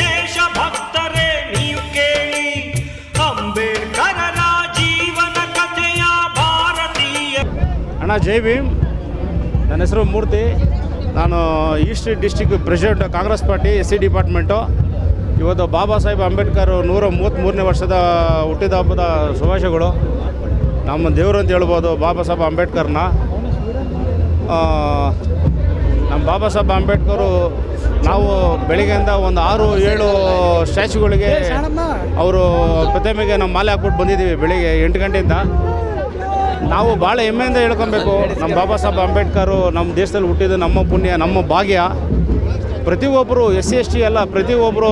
ದೇಶ ನೀವು ಕೇಳಿ. ಜೀವನ ಕಥೆಯ ಭಾರತೀಯ. ಅಣ್ಣ, ಜೈ ಭೀಮ್. ನನ್ನ ಹೆಸರು ಮೂರ್ತಿ. ನಾನು east district president, Congress party S C department. ಇವತ್ತು ಬಾಬಾ ಸಾಹೇಬ್ ಅಂಬೇಡ್ಕರ್ ನೂರ ಮೂವತ್ತ್ಮೂರನೇ ವರ್ಷದ ಹುಟ್ಟಿದ ಹಬ್ಬದ ಶುಭಾಶಯಗಳು. ನಮ್ಮ ದೇವರು ಅಂತ ಹೇಳ್ಬೋದು ಬಾಬಾ ಸಾಹೇಬ್ ಅಂಬೇಡ್ಕರ್ನ. ನಮ್ಮ ಬಾಬಾ ಸಾಹೇಬ್ ಅಂಬೇಡ್ಕರು ನಾವು ಬೆಳಿಗ್ಗೆಯಿಂದ ಒಂದು ಆರು ಏಳು ಸ್ಟ್ಯಾಚ್ಯುಗಳಿಗೆ ಅವರು ಪ್ರತಿಮೆಗೆ ನಮ್ಮ ಮಾಲೆ ಹಾಕ್ಬಿಟ್ಟು ಬಂದಿದ್ದೀವಿ ಬೆಳಿಗ್ಗೆ ಎಂಟು ಗಂಟೆಯಿಂದ. ನಾವು ಭಾಳ ಹೆಮ್ಮೆಯಿಂದ ಹೇಳ್ಕೊಬೇಕು. ನಮ್ಮ ಬಾಬಾ ಸಾಹೇಬ್ ಅಂಬೇಡ್ಕರು ನಮ್ಮ ದೇಶದಲ್ಲಿ ಹುಟ್ಟಿದ್ದು ನಮ್ಮ ಪುಣ್ಯ ನಮ್ಮ ಭಾಗ್ಯ. ಪ್ರತಿಯೊಬ್ಬರು ಎಸ್ ಸಿ ಎಸ್ ಟಿ ಎಲ್ಲ ಪ್ರತಿಯೊಬ್ಬರು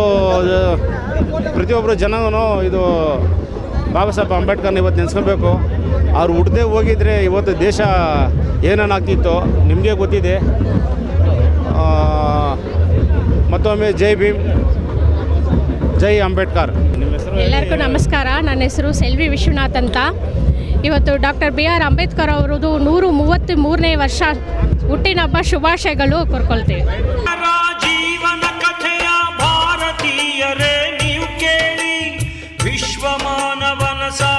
ಪ್ರತಿಯೊಬ್ಬರು ಜನನೂ ಇದು ಬಾಬಾ ಸಾಹೇಬ್ ಅಂಬೇಡ್ಕರ್ನ ಇವತ್ತು ನೆನೆಸ್ಕೋಬೇಕು ಅವ್ರು ಹುಟ್ಟದೇ ಹೋಗಿದ್ರೆ ಇವತ್ತು ದೇಶ ಏನೇನಾಗ್ತಿತ್ತು ನಿಮಗೆ ಗೊತ್ತಿದೆ. ಮತ್ತೊಮ್ಮೆ ಜೈ ಭೀಮ್ ಜೈ ಅಂಬೇಡ್ಕರ್. ಎಲ್ಲರಿಗೂ ನಮಸ್ಕಾರ. ನನ್ನ ಹೆಸರು ಸೆಲ್ವಿ ವಿಶ್ವನಾಥ್ ಅಂತ. ಇವತ್ತು ಡಾಕ್ಟರ್ ಬಿ ಆರ್ ಅಂಬೇಡ್ಕರ್ ಅವರದು ನೂರು ಮೂವತ್ತ್ ಮೂರನೇ ವರ್ಷ ಹುಟ್ಟಿನಹಬ್ಬ ಶುಭಾಶಯಗಳು ಕೋರ್ಕೊಳ್ತೀವಿ. ಜೀವನ ಸಾ